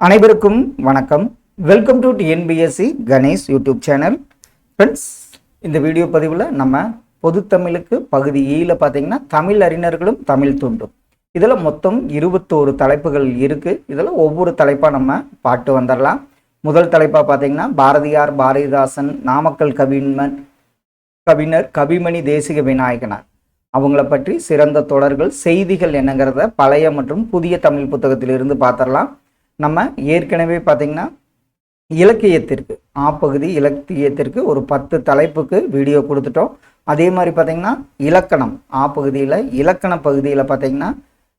அனைவருக்கும் வணக்கம். Welcome to TNPSC Ganesh YouTube channel friends இந்த வீடியோ பதிவில் நம்ம பொதுத்தமிழுக்கு பகுதி e ஈல பார்த்தீங்கன்னா தமிழ் அறிஞர்களும் தமிழ் தூண்டும். இதில் மொத்தம் இருபத்தோரு தலைப்புகள் இருக்குது இதில் ஒவ்வொரு தலைப்பாக நம்ம பாட்டு வந்துடலாம் முதல் தலைப்பாக பார்த்தீங்கன்னா பாரதியார் பாரதிதாசன் நாமக்கல் கவிமன் கவிஞர் கவிமணி தேசிக விநாயகனார். அவங்கள பற்றி சிறந்த தொடர்கள் செய்திகள் என்னங்கிறத பழைய மற்றும் புதிய தமிழ் புத்தகத்திலிருந்து பார்த்துடலாம் நம்ம ஏற்கனவே பார்த்தீங்கன்னா இலக்கியத்திற்கு ஆ பகுதி இலக்கியத்திற்கு ஒரு பத்து தலைப்புக்கு வீடியோ கொடுத்துட்டோம். அதே மாதிரி பார்த்தீங்கன்னா இலக்கணம் ஆ பகுதியில் இலக்கண பகுதியில் பார்த்தீங்கன்னா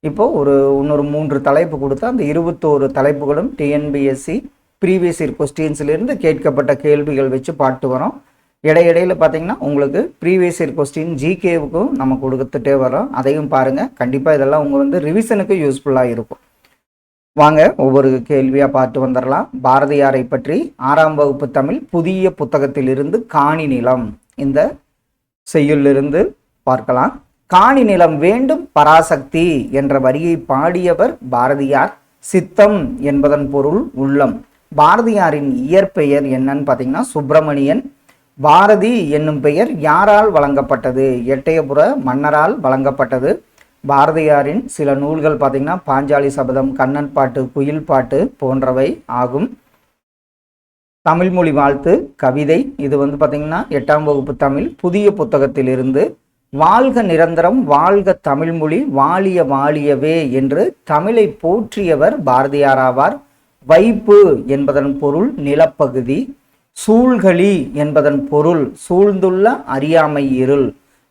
இப்போ ஒரு இன்னொரு மூன்று தலைப்பு கொடுத்தா அந்த இருபத்தோரு தலைப்புகளும் டிஎன்பிஎஸ்சி ப்ரீவியஸ் இயர் கொஸ்டின்ஸ்லேருந்து கேட்கப்பட்ட கேள்விகள் வச்சு பாட்டு வரோம். இடையிடையில் பார்த்தீங்கன்னா உங்களுக்கு ப்ரீவியஸ் இயர் கொஸ்டின் ஜிகேவுக்கும் நம்ம கொடுத்துட்டே வரோம். அதையும் பாருங்கள் கண்டிப்பாக இதெல்லாம் உங்கள் வந்து ரிவிஷனுக்கு யூஸ்ஃபுல்லாக இருக்கும். வாங்க ஒவ்வொரு கேள்வியாக பார்த்து வந்துடலாம் பாரதியாரை பற்றி ஆறாம் வகுப்பு தமிழ் புதிய புத்தகத்திலிருந்து காணி நிலம். இந்த செய்யுளிலிருந்து பார்க்கலாம். காணி நிலம் வேண்டும் பராசக்தி என்ற வரியை பாடியவர் பாரதியார். சித்தம் என்பதன் பொருள் உள்ளம். பாரதியாரின் இயற்பெயர் என்னன்னு பார்த்தீங்கன்னா சுப்பிரமணியன். பாரதி என்னும் பெயர் யாரால் வழங்கப்பட்டது? எட்டயபுர மன்னரால் வழங்கப்பட்டது. பாரதியாரின் சில நூல்கள் பார்த்திங்கன்னா பாஞ்சாலி சபதம் கண்ணன் பாட்டு குயில் பாட்டு போன்றவை ஆகும். தமிழ்மொழி வாழ்த்து கவிதை. இது வந்து பார்த்திங்கன்னா எட்டாம் வகுப்பு தமிழ் புதிய புத்தகத்திலிருந்து வாழ்க நிரந்தரம் வாழ்க தமிழ்மொழி வாழிய வாழியவே என்று தமிழை போற்றியவர் பாரதியாராவார் வைப்பு என்பதன் பொருள் நிலப்பகுதி சூழ்களி என்பதன் பொருள் சூழ்ந்துள்ள அறியாமை இருள்.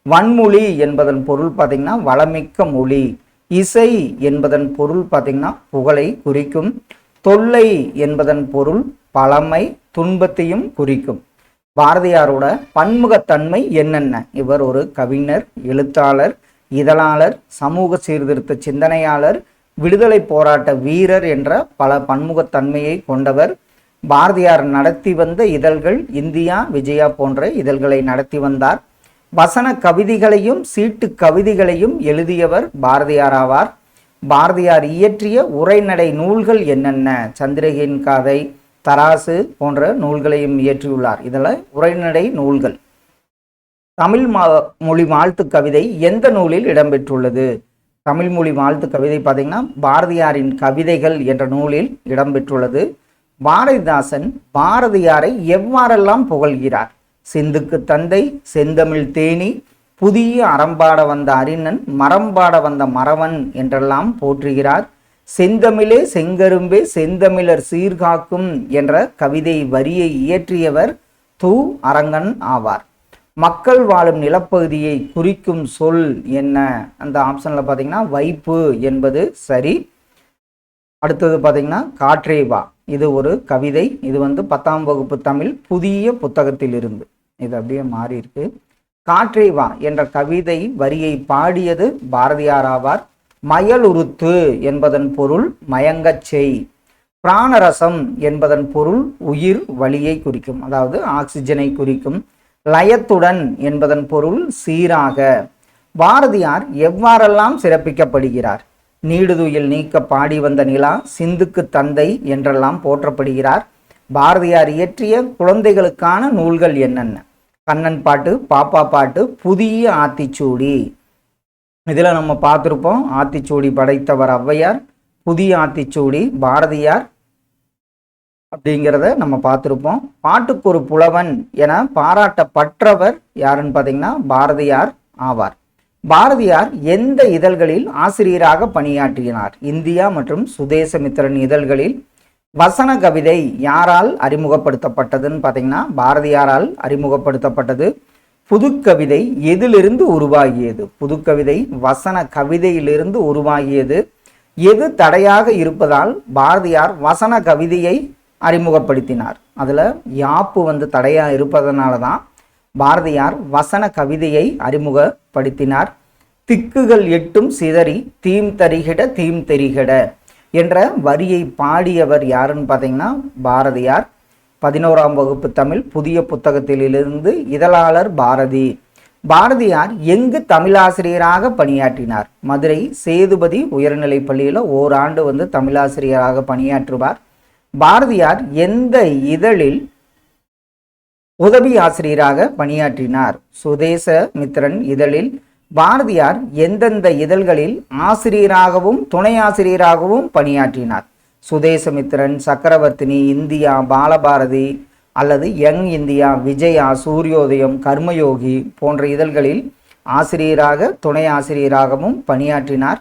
வன்மொழி என்பதன் பொருள் பார்த்தீங்கன்னா வளமிக்க மொழி. இசை என்பதன் பொருள் பார்த்தீங்கன்னா புகழை குறிக்கும். தொல்லை என்பதன் பொருள் பழமை துன்பத்தையும் குறிக்கும். பாரதியாரோட பன்முகத்தன்மை என்னென்ன? இவர் ஒரு கவிஞர் எழுத்தாளர் இதழாளர் சமூக சீர்திருத்த சிந்தனையாளர் விடுதலை போராட்ட வீரர் என்ற பல பன்முகத்தன்மையை கொண்டவர். பாரதியார் நடத்தி வந்த இதழ்கள் இந்தியா விஜயா போன்ற இதழ்களை நடத்தி வந்தார். வசன கவிதைகளையும் சீட்டு கவிதைகளையும் எழுதியவர் பாரதியார் ஆவார். பாரதியார் இயற்றிய உரைநடை நூல்கள் என்னென்ன? சந்திரகின் காதை தராசு போன்ற நூல்களையும் இயற்றியுள்ளார். இதில் உரைநடை நூல்கள். தமிழ் மா மொழி வாழ்த்து கவிதை எந்த நூலில் இடம்பெற்றுள்ளது? தமிழ் மொழி வாழ்த்து கவிதை பார்த்திங்கன்னா பாரதியாரின் கவிதைகள் என்ற நூலில் இடம்பெற்றுள்ளது. பாரதிதாசன் பாரதியாரை எவ்வாறெல்லாம் புகழ்கிறார்? சிந்துக்கு தந்தை செந்தமிழ் தேனி புதிய அறம்பாட வந்த அறிஞன் மரம்பாட வந்த மறவன் என்றெல்லாம் போற்றுகிறார். செந்தமிழே செங்கரும்பே செந்தமிழர் சீர்காக்கும் என்ற கவிதை வரியை இயற்றியவர் து. அரங்கன் ஆவார். மக்கள் வாழும் நிலப்பகுதியை குறிக்கும் சொல் என்ன? அந்த ஆப்ஷனில் பார்த்தீங்கன்னா வைப்பு என்பது சரி. அடுத்தது பார்த்தீங்கன்னா காற்றேவா. இது ஒரு கவிதை. இது வந்து பத்தாம் வகுப்பு தமிழ் புதிய புத்தகத்திலிருந்து. இது அப்படியே மாறி இருக்கு காற்றேவா என்ற கவிதை வரியை பாடியது பாரதியார் ஆவார். மயலுறுத்து என்பதன் பொருள் மயங்கச் செய். பிராணரசம் என்பதன் பொருள் உயிர் வழியை குறிக்கும். அதாவது ஆக்சிஜனை குறிக்கும். லயத்துடன் என்பதன் பொருள் சீராக. பாரதியார் எவ்வாறெல்லாம் சிறப்பிக்கப்படுகிறார்? நீடுதுயில் நீக்க பாடி வந்த நிலா சிந்துக்கு தந்தை என்றெல்லாம் போற்றப்படுகிறார். பாரதியார் இயற்றிய குழந்தைகளுக்கான நூல்கள் என்னென்ன? கண்ணன் பாட்டு பாப்பா பாட்டு புதிய ஆத்திச்சூடி. இதில் நம்ம பார்த்துருப்போம் ஆத்திச்சூடி படைத்தவர் ஔவையார் புதிய ஆத்திச்சூடி பாரதியார் அப்படிங்கிறத நம்ம பார்த்துருப்போம். பாட்டுக்கு ஒரு புலவன் என பாராட்டப்பற்றவர் யாருன்னு பார்த்தீங்கன்னா பாரதியார் ஆவார். பாரதியார் எந்த இதழ்களில் ஆசிரியராக பணியாற்றினார்? இந்தியா மற்றும் சுதேசமித்திரன் இதழ்களில் வசன கவிதை யாரால் அறிமுகப்படுத்தப்பட்டதுன்னு பார்த்தீங்கன்னா பாரதியாரால் அறிமுகப்படுத்தப்பட்டது. புதுக்கவிதை எதிலிருந்து உருவாகியது? புதுக்கவிதை வசன கவிதையிலிருந்து உருவாகியது. எது தடையாக இருப்பதால் பாரதியார் வசன கவிதையை அறிமுகப்படுத்தினார். அதில் யாப்பு வந்து தடையாக இருப்பதனால தான் பாரதியார் வசன கவிதையை அறிமுகப்படுத்தினார். திக்குகள் எட்டும் சிதறி தீம் தரிகிட தீம் தெரிகிட என்ற வரியை பாடியவர் யாருன்னு பார்த்தீங்கன்னா பாரதியார். பதினோராம் வகுப்பு தமிழ் புதிய புத்தகத்திலிருந்து இதழாளர் பாரதி. பாரதியார் எங்கு தமிழாசிரியராக பணியாற்றினார்? மதுரை சேதுபதி உயர்நிலைப் பள்ளியில் ஓராண்டு வந்து தமிழாசிரியராக பணியாற்றுவார். பாரதியார் எந்த இதழில் உதவி ஆசிரியராக பணியாற்றினார். சுதேச மித்திரன் இதழில் பாரதியார் எந்தெந்த இதழ்களில் ஆசிரியராகவும் துணை ஆசிரியராகவும் பணியாற்றினார். சுதேசமித்திரன் சக்கரவர்த்தினி இந்தியா பாலபாரதி அல்லது யங் இந்தியா விஜயா சூரியோதயம் கர்மயோகி போன்ற இதழ்களில் ஆசிரியராக துணை ஆசிரியராகவும் பணியாற்றினார்.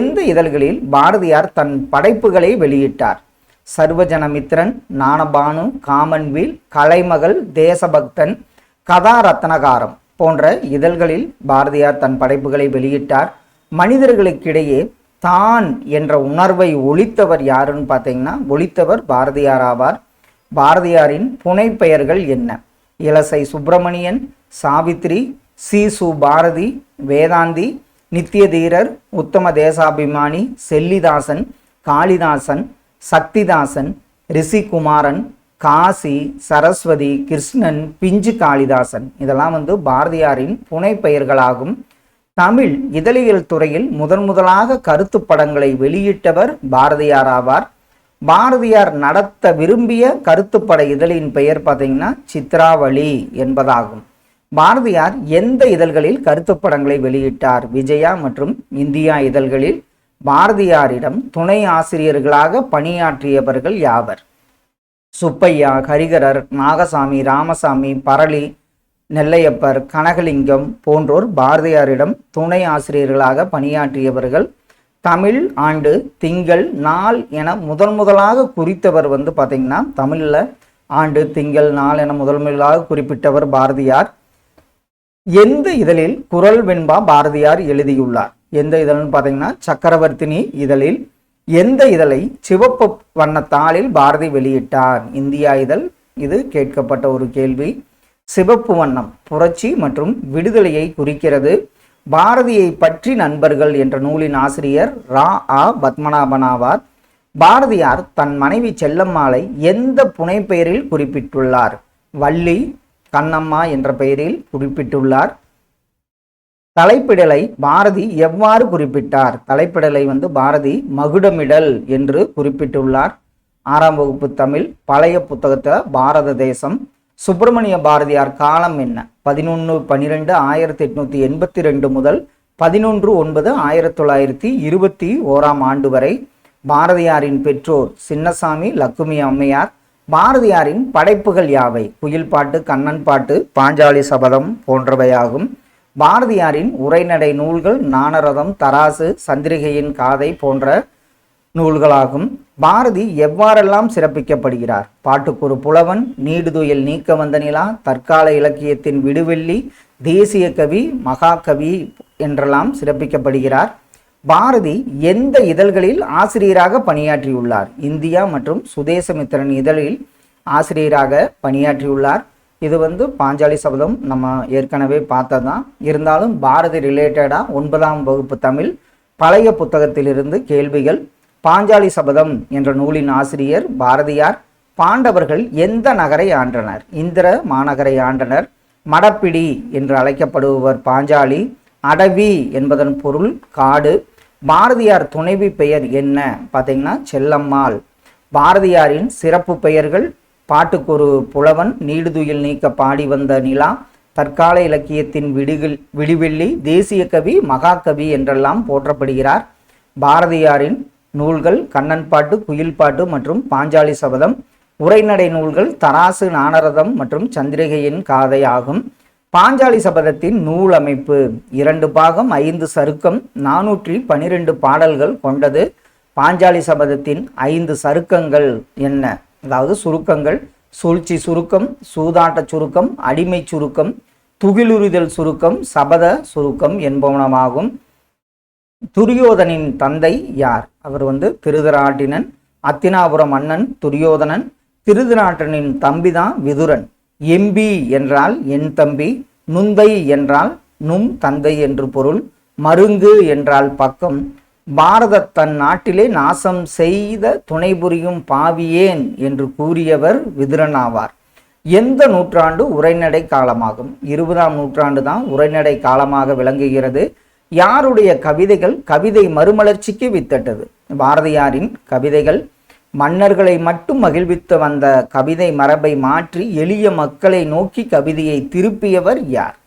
எந்த இதழ்களில் பாரதியார் தன் படைப்புகளை வெளியிட்டார்? சர்வஜனமித்ரன் ஞானபானு காமன்வீல் கலைமகள் தேசபக்தன் கதா ரத்னகாரம் போன்ற இதழ்களில் பாரதியார் தன் படைப்புகளை வெளியிட்டார். மனிதர்களுக்கிடையே தான் என்ற உணர்வை ஒழித்தவர் யாருன்னு பார்த்தீங்கன்னா ஒழித்தவர் பாரதியார் ஆவார். பாரதியாரின் புனைப்பெயர்கள் என்ன? இலசை சுப்பிரமணியன் சாவித்ரி சி சு பாரதி வேதாந்தி நித்தியதீரர் உத்தம தேசாபிமானி செல்லிதாசன் காளிதாசன் சக்திதாசன் ரிஷிகுமாரன் காசி சரஸ்வதி கிருஷ்ணன் பிஞ்சு காளிதாசன். இதெல்லாம் வந்து பாரதியாரின் புனை பெயர்களாகும். தமிழ் இதழியல் துறையில் முதன் முதலாக கருத்து படங்களை வெளியிட்டவர் பாரதியார் ஆவார். பாரதியார் நடத்த விரும்பிய கருத்துப்பட இதழின் பெயர் பார்த்தீங்கன்னா சித்ராவளி என்பதாகும். பாரதியார் எந்த இதழ்களில் கருத்துப்படங்களை வெளியிட்டார்? விஜயா மற்றும் இந்தியா இதழ்களில். பாரதியாரிடம் துணை ஆசிரியர்களாக பணியாற்றியவர்கள் யாவர்? சுப்பையா ஹரிகரர் நாகசாமி ராமசாமி பரளி நெல்லையப்பர் கனகலிங்கம் போன்றோர் பாரதியாரிடம் துணை ஆசிரியர்களாக பணியாற்றியவர்கள். தமிழ் ஆண்டு திங்கள் நாள் என முதன் முதலாக குறித்தவர் வந்து பார்த்திங்கன்னா தமிழில் ஆண்டு திங்கள் நாள் என முதல் முதலாக குறிப்பிட்டவர் பாரதியார். எந்த இதழில் குரல் வெண்பா பாரதியார் எழுதியுள்ளார்? எந்த இதழ்னு பார்த்தீங்கன்னா சக்கரவர்த்தினி இதழில் எந்த இதழை சிவப்பு வண்ணத்தாளில் பாரதி வெளியிட்டார்? இந்தியா இதழ். இது கேட்கப்பட்ட ஒரு கேள்வி. சிவப்பு வண்ணம் புரட்சி மற்றும் விடுதலையை குறிக்கிறது. பாரதியை பற்றி நண்பர்கள் என்ற நூலின் ஆசிரியர் ரா. ஆ. பத்மநாபன் ஆவார் பாரதியார் தன் மனைவி செல்லம்மாளை எந்த புனைப்பெயரில் குறிப்பிட்டுள்ளார்? வள்ளி கண்ணம்மா என்ற பெயரில் குறிப்பிட்டுள்ளார். தலைப்பிடலை பாரதி எவ்வாறு குறிப்பிட்டார்? தலைப்பிடலை வந்து பாரதி மகுடமிடல் என்று குறிப்பிட்டுள்ளார். ஆறாம் வகுப்பு தமிழ் பழைய புத்தகத்தை பாரத தேசம். சுப்பிரமணிய பாரதியார் காலம் என்ன? பதினொன்று பன்னிரெண்டு ஆயிரத்தி எட்நூத்தி எண்பத்தி ரெண்டு முதல் பதினொன்று ஒன்பது ஆயிரத்தி தொள்ளாயிரத்தி இருபத்தி ஓராம் ஆண்டு வரை பாரதியாரின் பெற்றோர் சின்னசாமி லக்குமி அம்மையார். பாரதியாரின் படைப்புகள் யாவை? குயில் பாட்டு கண்ணன் பாட்டு பாஞ்சாலி சபதம் போன்றவையாகும். பாரதியாரின் உரைநடை நூல்கள் நாணரதம் தராசு சந்திரிகையின் காதை போன்ற நூல்களாகும். பாரதி எவ்வாறெல்லாம் சிறப்பிக்கப்படுகிறார்? பாட்டுக்குரு புலவன் நீடுதுயில் நீக்க வந்த நிலா தற்கால இலக்கியத்தின் விடுவெள்ளி தேசிய கவி மகாகவி என்றெல்லாம் சிறப்பிக்கப்படுகிறார். பாரதி எந்த இதழ்களில் ஆசிரியராக பணியாற்றியுள்ளார்? இந்தியா மற்றும் சுதேசமித்திரன் இதழில் ஆசிரியராக பணியாற்றியுள்ளார். இது வந்து பாஞ்சாலி சபதம் நம்ம ஏற்கனவே பார்த்ததான் இருந்தாலும் பாரதி ரிலேட்டடாக ஒன்பதாம் வகுப்பு தமிழ் பழைய புத்தகத்திலிருந்து கேள்விகள். பாஞ்சாலி சபதம் என்ற நூலின் ஆசிரியர் பாரதியார். பாண்டவர்கள் எந்த நகரை ஆண்டனர்? இந்திர மாநகரை ஆண்டனர். மடப்பிடி என்று அழைக்கப்படுபவர் பாஞ்சாலி. அடவி என்பதன் பொருள் காடு. பாரதியார் துணைவி பெயர் என்ன? பார்த்தீங்கன்னா செல்லம்மாள். பாரதியாரின் சிறப்பு பெயர்கள் பாட்டுக்கொரு புலவன் நீடுதுயில் நீக்க பாடி வந்த நிலா தற்கால இலக்கியத்தின் விடுகில் விடிவெள்ளி தேசிய கவி மகாகவி என்றெல்லாம் போற்றப்படுகிறார். பாரதியாரின் நூல்கள் கண்ணன் பாட்டு குயில் பாட்டு மற்றும் பாஞ்சாலி சபதம் உரைநடை நூல்கள் தராசு நாணரதம் மற்றும் சந்திரிகையின் காதை ஆகும். பாஞ்சாலி சபதத்தின் நூல் அமைப்பு இரண்டு பாகம் ஐந்து சருக்கம் நானூற்றி பனிரெண்டு பாடல்கள் கொண்டது. பாஞ்சாலி சபதத்தின் ஐந்து சருக்கங்கள் என்ன? அதாவது சுருக்கங்கள் சூழ்ச்சி சுருக்கம் சூதாட்ட சுருக்கம் அடிமை சுருக்கம் துகிலுரிதல் சுருக்கம் சபத சுருக்கம் என்பவனமாகும் துரியோதனின் தந்தை யார்? அவர் வந்து திருதராட்டினன் அத்தினாபுரம் மன்னன் துரியோதனன் திருதராட்டனின் தம்பிதான் விதுரன். எம்பி என்றால் என் தம்பி நுந்தை என்றால் நும் தந்தை என்று பொருள் மருங்கு என்றால் பக்கம். பாரத தன் நாட்டிலே நாசம் செய்த துணை புரியும் பாவியேன் என்று கூறியவர் விதுரன் ஆவார் எந்த நூற்றாண்டு உரைநடை காலமாகும்? இருபதாம் நூற்றாண்டு தான் உரைநடை காலமாக விளங்குகிறது. யாருடைய கவிதைகள் கவிதை மறுமலர்ச்சிக்கு வித்தட்டது? பாரதியாரின் கவிதைகள் மன்னர்களை மட்டும் மகிழ்வித்து வந்த கவிதை மரபை மாற்றி எளிய மக்களை நோக்கி கவிதையை திருப்பியவர் யார்?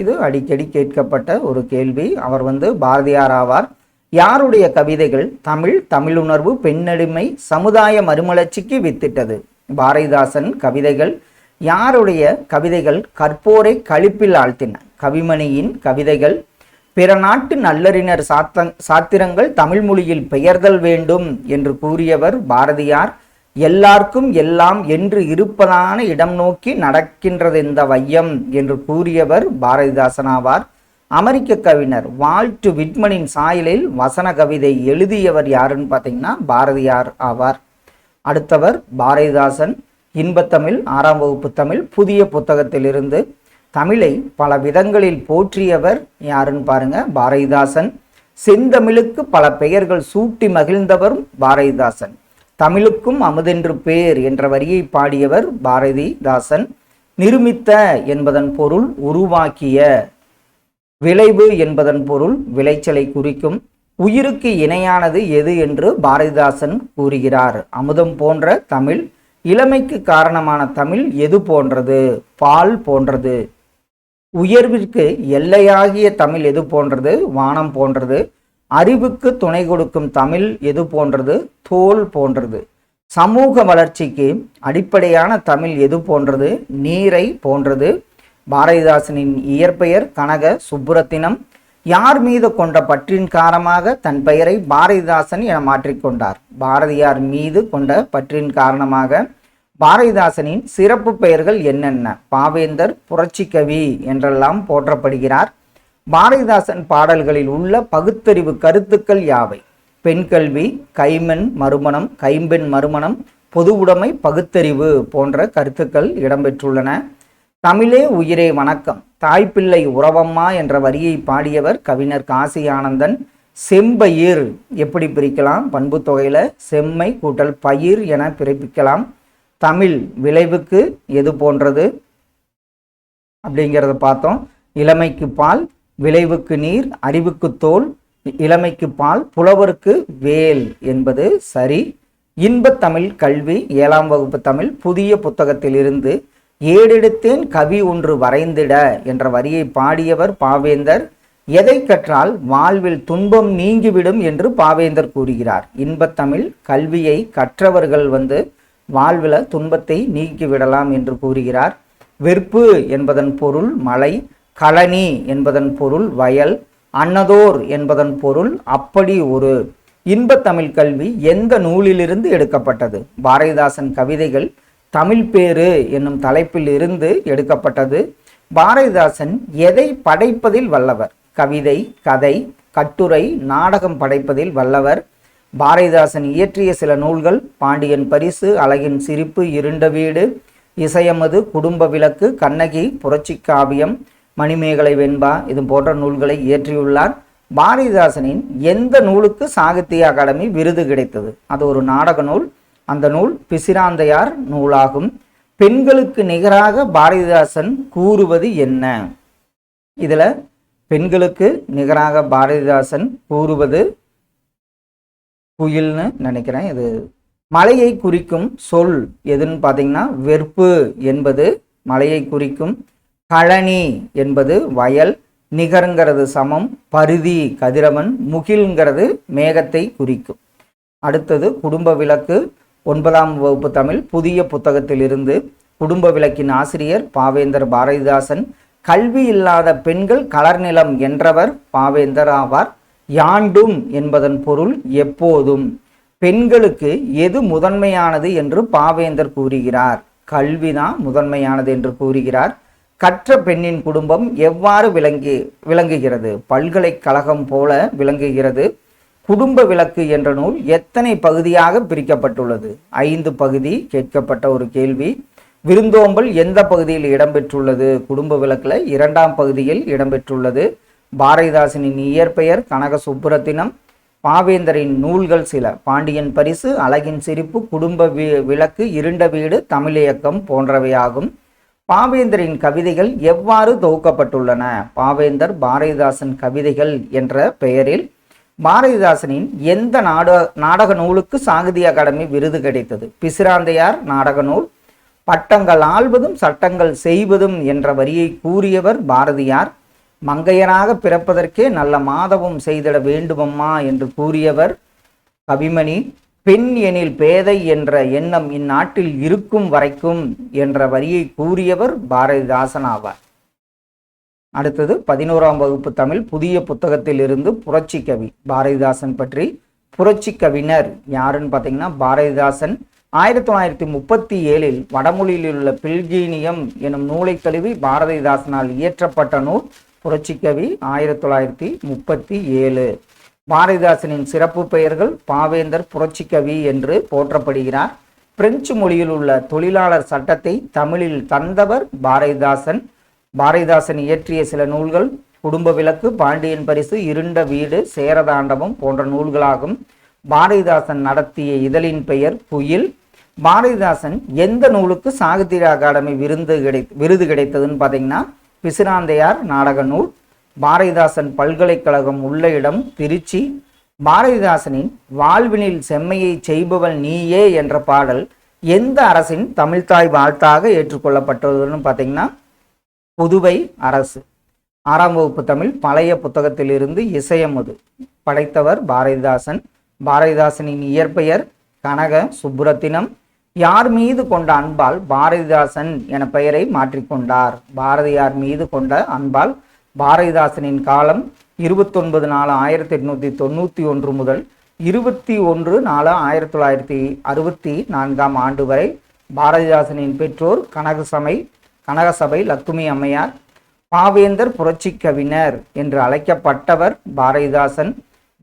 இது அடிக்கடி கேட்கப்பட்ட ஒரு கேள்வி. அவர் வந்து பாரதியார் ஆவார். யாருடைய கவிதைகள் தமிழ் தமிழுணர்வு பெண்ணடிமை சமுதாய மறுமலர்ச்சிக்கு வித்திட்டது? பாரதிதாசன் கவிதைகள் யாருடைய கவிதைகள் கற்போரை கழிப்பில் ஆழ்த்தின? கவிமணியின் கவிதைகள் பிற நாட்டு நல்லறிஞர் சாத்த சாத்திரங்கள் தமிழ் மொழியில் பெயர்தல் வேண்டும் என்று கூறியவர் பாரதியார். எல்லாருக்கும் எல்லாம் என்று இருப்பதான இடம் நோக்கி நடக்கின்றது இந்த வையம் என்று கூறியவர் பாரதிதாசனாவார் அமெரிக்க கவிஞர் வால்ட் விட்மனின் சாயலில் வசன கவிதை எழுதியவர் யாருன்னு பார்த்தீங்கன்னா பாரதியார் ஆவார். அடுத்தவர் பாரதிதாசன். இன்பத்தமிழ் ஆறாம் வகுப்பு தமிழ் புதிய புத்தகத்திலிருந்து தமிழை பல விதங்களில் போற்றியவர் யாருன்னு பாருங்க பாரதிதாசன். செந்தமிழுக்கு பல பெயர்கள் சூட்டி மகிழ்ந்தவரும் பாரதிதாசன். தமிழுக்கும் அமுதென்று பேர் என்ற வரியை பாடியவர் பாரதிதாசன். நிருமித்த என்பதன் பொருள் உருவாக்கிய விளைவு என்பதன் பொருள் விளைச்சலை குறிக்கும். உயிருக்கு இணையானது எது என்று பாரதிதாசன் கூறுகிறார். அமுதம் போன்ற தமிழ் இளமைக்கு காரணமான தமிழ் எது போன்றது? பால் போன்றது. உயர்விற்கு எல்லையாகிய தமிழ் எது போன்றது? வானம் போன்றது. அறிவுக்கு துணை கொடுக்கும் தமிழ் எது போன்றது? தோல் போன்றது. சமூக வளர்ச்சிக்கு அடிப்படையான தமிழ் எது போன்றது? நீரை போன்றது. பாரதிதாசனின் இயற்பெயர் கனக சுப்புரத்தினம் யார் மீது கொண்ட பற்றின் காரணமாக தன் பெயரை பாரதிதாசன் என மாற்றிக்கொண்டார். பாரதியார் மீது கொண்ட பற்றின் காரணமாக பாரதிதாசனின் சிறப்பு பெயர்கள் என்னென்ன? பாவேந்தர் புரட்சிக்கவி என்றெல்லாம் போற்றப்படுகிறார். பாரதிதாசன் பாடல்களில் உள்ள பகுத்தறிவு கருத்துக்கள் யாவை? பெண் கல்வி கைமெண் மறுமணம் கைம்பெண் மறுமணம் பொது உடைமை பகுத்தறிவு போன்ற கருத்துக்கள் இடம்பெற்றுள்ளன. தமிழே உயிரே வணக்கம். தாய்ப்பிள்ளை உறவம்மா என்ற வரியை பாடியவர் கவிஞர் காசி ஆனந்தன் செம்பயிர் எப்படி பிரிக்கலாம்? பண்பு தொகையில் செம்மை கூட்டல் பயிர் என பிறப்பிக்கலாம். தமிழ் விளைவுக்கு எது போன்றது? அப்படிங்கிறத பார்த்தோம். இளமைக்கு பால் விளைவுக்கு நீர் அறிவுக்கு தோல் இளமைக்கு பால் புலவருக்கு வேல் என்பது சரி. இன்பத் தமிழ் கல்வி ஏழாம் வகுப்பு தமிழ் புதிய புத்தகத்திலிருந்து ஏடெடுத்தேன் கவி ஒன்று வரைந்திட என்ற வரியை பாடியவர் பாவேந்தர். எதை கற்றால் வாழ்வில் துன்பம் நீங்கிவிடும் என்று பாவேந்தர் கூறுகிறார். இன்பத்தமிழ் கல்வியை கற்றவர்கள் வந்து வாழ்வில் துன்பத்தை நீக்கிவிடலாம் என்று கூறுகிறார். வெறுப்பு என்பதன் பொருள் மலை களனி என்பதன் பொருள் வயல் அன்னதோர் என்பதன் பொருள் அப்படி ஒரு. இன்பத்தமிழ் கல்வி எந்த நூலிலிருந்து எடுக்கப்பட்டது? பாரதிதாசன் கவிதைகள் தமிழ் பேரு என்னும் தலைப்பில் இருந்து எடுக்கப்பட்டது. பாரதிதாசன் எதை படைப்பதில் வல்லவர்? கவிதை கதை கட்டுரை நாடகம் படைப்பதில் வல்லவர். பாரதிதாசன் இயற்றிய சில நூல்கள் பாண்டியன் பரிசு அழகின் சிரிப்பு இருண்ட வீடு இசையமது குடும்ப விளக்கு கண்ணகி புரட்சி காவியம் மணிமேகலை வெண்பா இது போன்ற நூல்களை இயற்றியுள்ளார். பாரதிதாசனின் எந்த நூலுக்கு சாகித்ய அகாடமி விருது கிடைத்தது? அது ஒரு நாடக நூல். அந்த நூல் பிசிராந்தையார் நூலாகும். பெண்களுக்கு நிகராக பாரதிதாசன் கூறுவது என்ன? இதில் பெண்களுக்கு நிகராக பாரதிதாசன் கூறுவது குயில்னு நினைக்கிறேன். இது மலையை குறிக்கும் சொல் எதுன்னு பார்த்தீங்கன்னா வெறுப்பு என்பது மலையை குறிக்கும். களனி என்பது வயல். நிகருங்கிறது சமம். பருதி கதிரவன். முகில்ங்கிறது மேகத்தை குறிக்கும். அடுத்தது குடும்ப விளக்கு. ஒன்பதாம் வகுப்பு தமிழ் புதிய புத்தகத்திலிருந்து குடும்ப விளக்கின் ஆசிரியர் பாவேந்தர் பாரதிதாசன் கல்வி இல்லாத பெண்கள் கலர் நிலம் என்றவர் பாவேந்தர் ஆவார். யாண்டும் என்பதன் பொருள் எப்போதும். பெண்களுக்கு எது முதன்மையானது என்று பாவேந்தர் கூறுகிறார். கல்விதான் முதன்மையானது என்று கூறுகிறார். கற்ற பெண்ணின் குடும்பம் எவ்வாறு விளங்கி விளங்குகிறது? பல்கலைக்கழகம் போல விளங்குகிறது. குடும்ப விளக்கு என்ற நூல் எத்தனை பகுதியாக பிரிக்கப்பட்டுள்ளது? ஐந்து பகுதி கேட்கப்பட்ட ஒரு கேள்வி. விருந்தோம்பல் எந்த பகுதியில் இடம்பெற்றுள்ளது? குடும்ப விளக்கில் இரண்டாம் பகுதியில் இடம்பெற்றுள்ளது. பாரதிதாசனின் இயற்பெயர் கனக சுப்புரத்தினம் பாவேந்தரின் நூல்கள் சில. பாண்டியன் பரிசு அழகின் சிரிப்பு குடும்ப வி விளக்கு இருண்ட வீடு தமிழியக்கம் போன்றவையாகும். பாவேந்தரின் கவிதைகள் எவ்வாறு தொகுக்கப்பட்டுள்ளன? பாவேந்தர் பாரதிதாசன் கவிதைகள் என்ற பெயரில் பாரதிதாசனின் எந்த நாடக நாடக நூலுக்கு சாகித்ய அகாடமி விருது கிடைத்தது? பிசிராந்தையார் நாடக நூல் பட்டங்கள் ஆள்வதும் சட்டங்கள் செய்வதும் என்ற வரியை கூறியவர் பாரதியார். மங்கையராக பிறப்பதற்கே நல்ல மாதவம் செய்திட வேண்டுமம்மா என்று கூறியவர் கவிமணி பெண் எனில் பேதை என்ற எண்ணம் இந்நாட்டில் இருக்கும் வரைக்கும் என்ற வரியை கூறியவர் பாரதிதாசன் ஆவார். அடுத்தது பதினோராம் வகுப்பு தமிழ் புதிய புத்தகத்தில் இருந்து புரட்சி கவி பாரதிதாசன் பற்றி. புரட்சி கவிஞர் யாருன்னு பார்த்தீங்கன்னா பாரதிதாசன். ஆயிரத்தி தொள்ளாயிரத்தி முப்பத்தி ஏழில் வடமொழியில் உள்ள பில்கீனியம் எனும் நூலை தழுவி பாரதிதாசனால் இயற்றப்பட்ட நூல் புரட்சி கவி ஆயிரத்தி தொள்ளாயிரத்தி முப்பத்தி ஏழு. பாரதிதாசனின் சிறப்பு பெயர்கள் பாவேந்தர் புரட்சி கவி என்று போற்றப்படுகிறார். பிரெஞ்சு மொழியில் உள்ள தொழிலாளர் சட்டத்தை தமிழில் தந்தவர் பாரதிதாசன். பாரதிதாசன் இயற்றிய சில நூல்கள் குடும்ப விளக்கு பாண்டியன் பரிசு இருண்ட வீடு சேரதாண்டவம் போன்ற நூல்களாகும். பாரதிதாசன் நடத்திய இதழின் பெயர் புயில் பாரதிதாசன் எந்த நூலுக்கு சாகித்ய அகாடமி விருது கிடை விருது கிடைத்ததுன்னு பார்த்தீங்கன்னா பிசிராந்தையார் நாடக நூல். பாரதிதாசன் பல்கலைக்கழகம் உள்ள இடம் திருச்சி. பாரதிதாசனின் வாழ்வினில் செம்மையை செய்பவள் நீயே என்ற பாடல் எந்த அரசின் தமிழ்தாய் வாழ்த்தாக ஏற்றுக்கொள்ளப்பட்டதுன்னு பார்த்தீங்கன்னா புதுவை அரசு. ஆறாம் வகுப்பு தமிழ் பழைய புத்தகத்திலிருந்து இசையமுது படைத்தவர் பாரதிதாசன். பாரதிதாசனின் இயற்பெயர் கனக சுப்புரத்தினம். யார் மீது கொண்ட அன்பால் பாரதிதாசன் என பெயரை மாற்றிக்கொண்டார் பாரதியார் மீது கொண்ட அன்பால் பாரதிதாசனின் காலம் இருபத்தொன்பது நாலு ஆயிரத்தி எட்நூத்தி தொண்ணூற்றி ஒன்று முதல் இருபத்தி ஒன்று நாலு ஆயிரத்தி தொள்ளாயிரத்தி அறுபத்தி நான்காம் ஆண்டு வரை பாரதிதாசனின் பெற்றோர் கனகசமை கனகசபை லக்ஷ்மி அம்மையார் பாவேந்தர் புரட்சி கவிஞர் என்று அழைக்கப்பட்டவர் பாரதிதாசன்.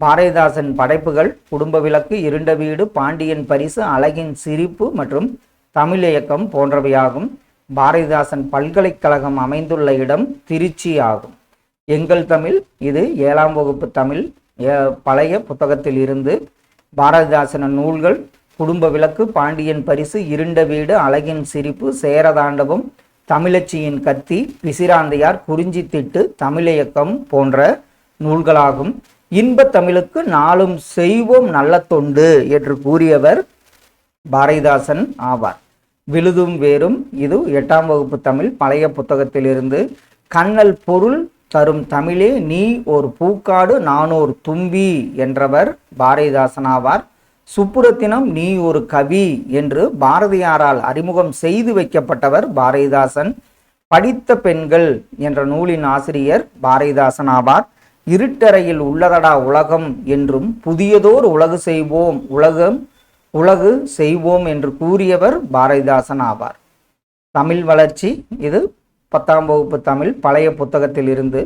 பாரதிதாசன் படைப்புகள் குடும்ப விளக்கு இருண்ட வீடு பாண்டியன் பரிசு அழகின் சிரிப்பு மற்றும் தமிழ் இயக்கம் போன்றவையாகும். பாரதிதாசன் பல்கலைக்கழகம் அமைந்துள்ள இடம் திருச்சி ஆகும். எங்கள் தமிழ் இது ஏழாம் வகுப்பு தமிழ் பழைய புத்தகத்தில் இருந்து பாரதிதாசன நூல்கள் குடும்ப விளக்கு பாண்டியன் பரிசு இருண்ட வீடு அழகின் சிரிப்பு சேரதாண்டவம் தமிழச்சியின் கத்தி பிசிராந்தையார் குறிஞ்சி திட்டு தமிழியக்கம் போன்ற நூல்களாகும். இன்பத் தமிழுக்கு நாளும் செய்வோம் நல்ல தொண்டு என்று கூறியவர் பாரதிதாசன் ஆவார். விழுதும் வேறும் இது எட்டாம் வகுப்பு தமிழ் பழைய புத்தகத்திலிருந்து கண்ணல் பொருள் தரும் தமிழே நீ ஒரு பூக்காடு நானோர் தும்பி என்றவர் பாரதிதாசன் ஆவார். சுப்புரத்தினம் நீ ஒரு கவி என்று பாரதியாரால் அறிமுகம் செய்து வைக்கப்பட்டவர் பாரதிதாசன். படித்த பெண்கள் என்ற நூலின் ஆசிரியர் பாரதிதாசன் ஆவார் இருட்டறையில் உள்ளதடா உலகம் என்றும் புதியதோர் உலகு செய்வோம் உலகம் உலகு செய்வோம் என்று கூறியவர் பாரதிதாசன் ஆவார் தமிழ் வளர்ச்சி இது பத்தாம் வகுப்பு தமிழ் பழைய புத்தகத்தில் இருந்து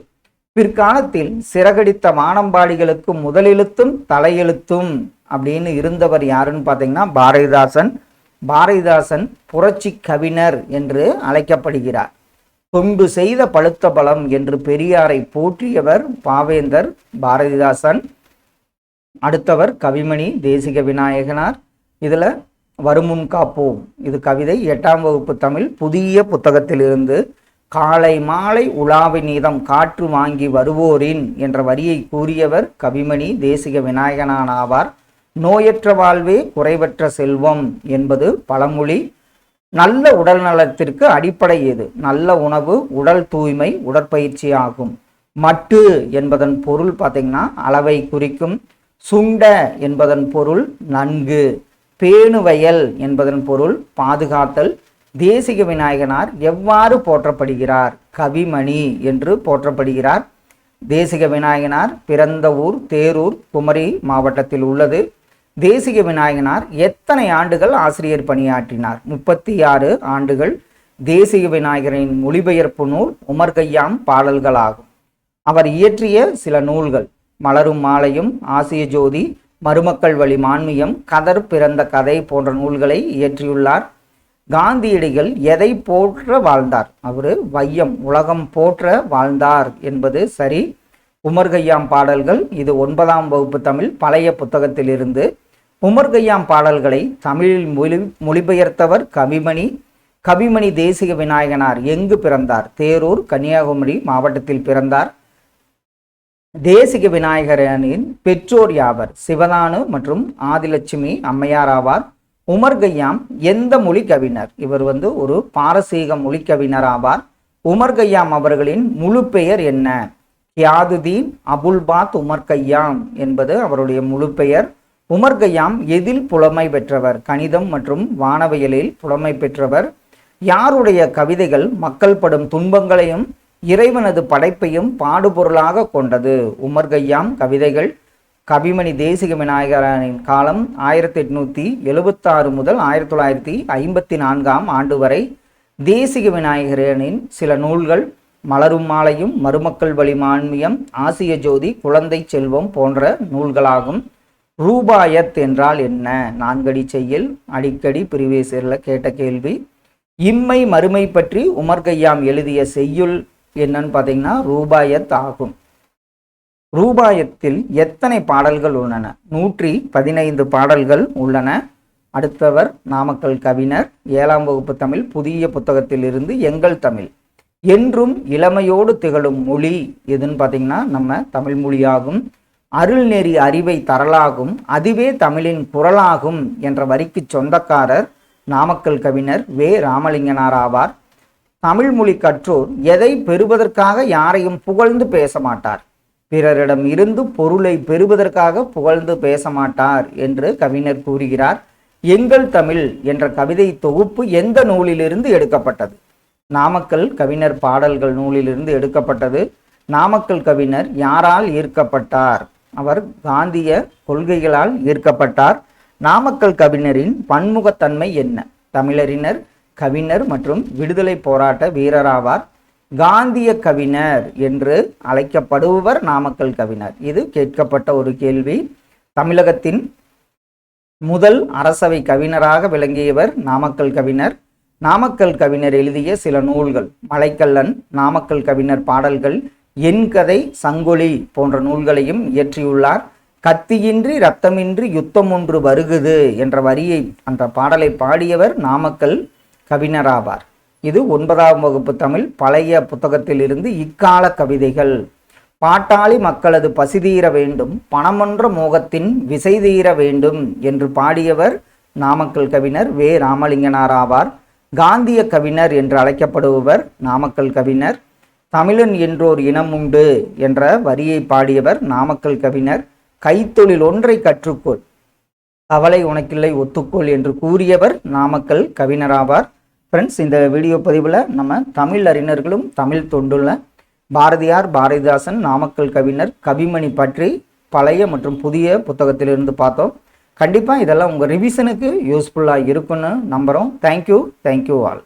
பிற்காலத்தில் சிறகடித்த வானம்பாடிகளுக்கு முதலெழுத்தும் தலையெழுத்தும். அப்படின்னு இருந்தவர் யாருன்னு பார்த்தீங்கன்னா பாரதிதாசன். பாரதிதாசன் புரட்சி கவிஞர் என்று அழைக்கப்படுகிறார். தொண்டு செய்த பழுத்த பலம் என்று பெரியாரை போற்றியவர் பாவேந்தர் பாரதிதாசன். அடுத்தவர் கவிமணி தேசிக விநாயகனார். இதில் வருமும் காப்போம் இது கவிதை எட்டாம் வகுப்பு தமிழ் புதிய புத்தகத்திலிருந்து காலை மாலை உலாவி நீதம் காற்று வாங்கி வருவோரின் என்ற வரியை கூறியவர் கவிமணி தேசிக விநாயகனான் ஆவார் நோயற்ற வாழ்வே குறைவற்ற செல்வம் என்பது பழமொழி. நல்ல உடல் நலத்திற்கு அடிப்படை எது நல்ல உணவு உடல் தூய்மை உடற்பயிற்சி ஆகும். மட்டு என்பதன் பொருள் பார்த்தீங்கன்னா அளவை குறிக்கும். சுண்ட என்பதன் பொருள் நன்கு. பேணுவயல் என்பதன் பொருள் பாதுகாத்தல். தேசிக விநாயகனார் எவ்வாறு போற்றப்படுகிறார்? கவிமணி என்று போற்றப்படுகிறார். தேசிக விநாயகனார் பிறந்த ஊர் தேரூர் குமரி மாவட்டத்தில் உள்ளது. தேசிக விநாயகனார் எத்தனை ஆண்டுகள் ஆசிரியர் பணியாற்றினார்? முப்பத்தி ஆறு ஆண்டுகள் தேசிக விநாயகரின் மொழிபெயர்ப்பு நூல் உமர் கையாம் பாடல்களாகும். அவர் இயற்றிய சில நூல்கள் மலரும் மாலையும் ஆசிய ஜோதி மருமக்கள் வழி மான்மியம் கதர் பிறந்த கதை போன்ற நூல்களை இயற்றியுள்ளார். காந்தியடிகள் எதை போற்ற வாழ்ந்தார்? அவர் வையம் உலகம் போற்ற வாழ்ந்தார் என்பது சரி. உமர்கையாம் பாடல்கள் இது ஒன்பதாம் வகுப்பு தமிழ் பழைய புத்தகத்திலிருந்து உமர் கய்யாம் பாடல்களை தமிழில் மொழி மொழிபெயர்த்தவர் கவிமணி கவிமணி தேசிக விநாயகனார் எங்கு பிறந்தார்? தேரூர் கன்னியாகுமரி மாவட்டத்தில் பிறந்தார். தேசிக விநாயகரனின் பெற்றோர் யாவர்? சிவதானு மற்றும் ஆதிலட்சுமி அம்மையார் ஆவார். உமர் கய்யாம் எந்த மொழி கவிஞர்? இவர் வந்து ஒரு பாரசீக மொழி கவிஞர் ஆவார். உமர் கய்யாம் அவர்களின் முழு பெயர் என்ன? கியாதுதீன் அபுல்பாத் உமர் கய்யாம் என்பது அவருடைய முழு பெயர். உமர்கயாம் எதில் புலமை பெற்றவர்? கணிதம் மற்றும் வானவியலில் புலமை பெற்றவர். யாருடைய கவிதைகள் மக்கள் படும் துன்பங்களையும் இறைவனது படைப்பையும் பாடுபொருளாக கொண்டது? உமர் கய்யாம் கவிதைகள் கவிமணி தேசிக விநாயகரின் காலம் ஆயிரத்தி எட்நூத்தி எழுபத்தாறு முதல் ஆயிரத்தி தொள்ளாயிரத்தி ஐம்பத்தி நான்காம் ஆண்டு வரை தேசிக விநாயகரனின் சில நூல்கள் மலரும் மாலையும் மருமக்கள் வழி மான்மியம் ஆசிய ஜோதி குழந்தை செல்வம் போன்ற நூல்களாகும். ரூபாயத் என்றால் என்ன? நான்கடி செய்யல் அடிக்கடி பிரிவேசரில் கேட்ட கேள்வி. இம்மை மறுமை பற்றி உமர் கையாம் எழுதிய செய்யுள் என்னன்னு பார்த்தீங்கன்னா ரூபாயத் ஆகும். ரூபாயத்தில் எத்தனை பாடல்கள் உள்ளன? நூற்றி பதினைந்து பாடல்கள் உள்ளன. அடுத்தவர் நாமக்கல் கவிஞர் ஏழாம் வகுப்பு தமிழ் புதிய புத்தகத்திலிருந்து எங்கள் தமிழ். என்றும் இளமையோடு திகழும் மொழி எதுன்னு பார்த்தீங்கன்னா நம்ம தமிழ் மொழியாகும். அருள்நெறி அறிவை தரலாகும் அதுவே தமிழின் குரலாகும் என்ற வரிக்கு சொந்தக்காரர் நாமக்கல் கவிஞர் வே. ராமலிங்கனார் ஆவார். தமிழ் மொழி கற்றோர் எதை பெறுவதற்காக யாரையும் புகழ்ந்து பேச மாட்டார்? பிறரிடம் இருந்து பொருளை பெறுவதற்காக புகழ்ந்து பேச மாட்டார் என்று கவிஞர் கூறுகிறார். எங்கள் தமிழ் என்ற கவிதை தொகுப்பு எந்த நூலிலிருந்து எடுக்கப்பட்டது? நாமக்கல் கவிஞர் பாடல்கள் நூலிலிருந்து எடுக்கப்பட்டது. நாமக்கல் கவிஞர் யாரால் ஈர்க்கப்பட்டார்? அவர் காந்திய கொள்கைகளால் ஈர்க்கப்பட்டார் நாமக்கல் கவிஞரின் பன்முகத்தன்மை என்ன? தமிழறிஞர் கவிஞர் மற்றும் விடுதலை போராட்ட வீரராவார். காந்திய கவிஞர் என்று அழைக்கப்படுபவர் நாமக்கல் கவிஞர். இது கேட்கப்பட்ட ஒரு கேள்வி. தமிழகத்தின் முதல் அரசவை கவிஞராக விளங்கியவர் நாமக்கல் கவிஞர். நாமக்கல் கவிஞர் எழுதிய சில நூல்கள் மலைக்கல்லன் நாமக்கல் கவிஞர் பாடல்கள் என் கதை சங்கொலி போன்ற நூல்களையும் இயற்றியுள்ளார். கத்தியின்றி ரத்தமின்றி யுத்தம் ஒன்று வருகுது என்ற வரியை அந்த பாடலை பாடியவர் நாமக்கல் கவிஞராவார். இது ஒன்பதாம் வகுப்பு தமிழ் பழைய புத்தகத்திலிருந்து இக்கால கவிதைகள். பாட்டாளி மக்களது பசிதீர வேண்டும் பணமொன்ற மோகத்தின் விசை தீர வேண்டும் என்று பாடியவர் நாமக்கல் கவிஞர் வே. ராமலிங்கனார் ஆவார். காந்திய கவிஞர் என்று அழைக்கப்படுபவர் நாமக்கல் கவிஞர். தமிழன் என்றோர் இனம் உண்டு என்ற வரியை பாடியவர் நாமக்கல் கவிஞர் கைத்தொழில் ஒன்றை கற்றுக்கொள். கவலை உனக்கில்லை ஒத்துக்கொள் என்று கூறியவர் நாமக்கல் கவிஞராவார் ஃப்ரெண்ட்ஸ் இந்த வீடியோ பதிவில் நம்ம தமிழ் அறிஞர்களும் தமிழ் தொண்டுள்ள பாரதியார் பாரதிதாசன் நாமக்கல் கவிஞர் கவிமணி பற்றி பழைய மற்றும் புதிய புத்தகத்திலிருந்து பார்த்தோம். கண்டிப்பாக இதெல்லாம் உங்கள் ரிவிஷனுக்கு யூஸ்ஃபுல்லாக இருக்குன்னு நம்புகிறோம் தேங்க்யூ தேங்க்யூ ஆல்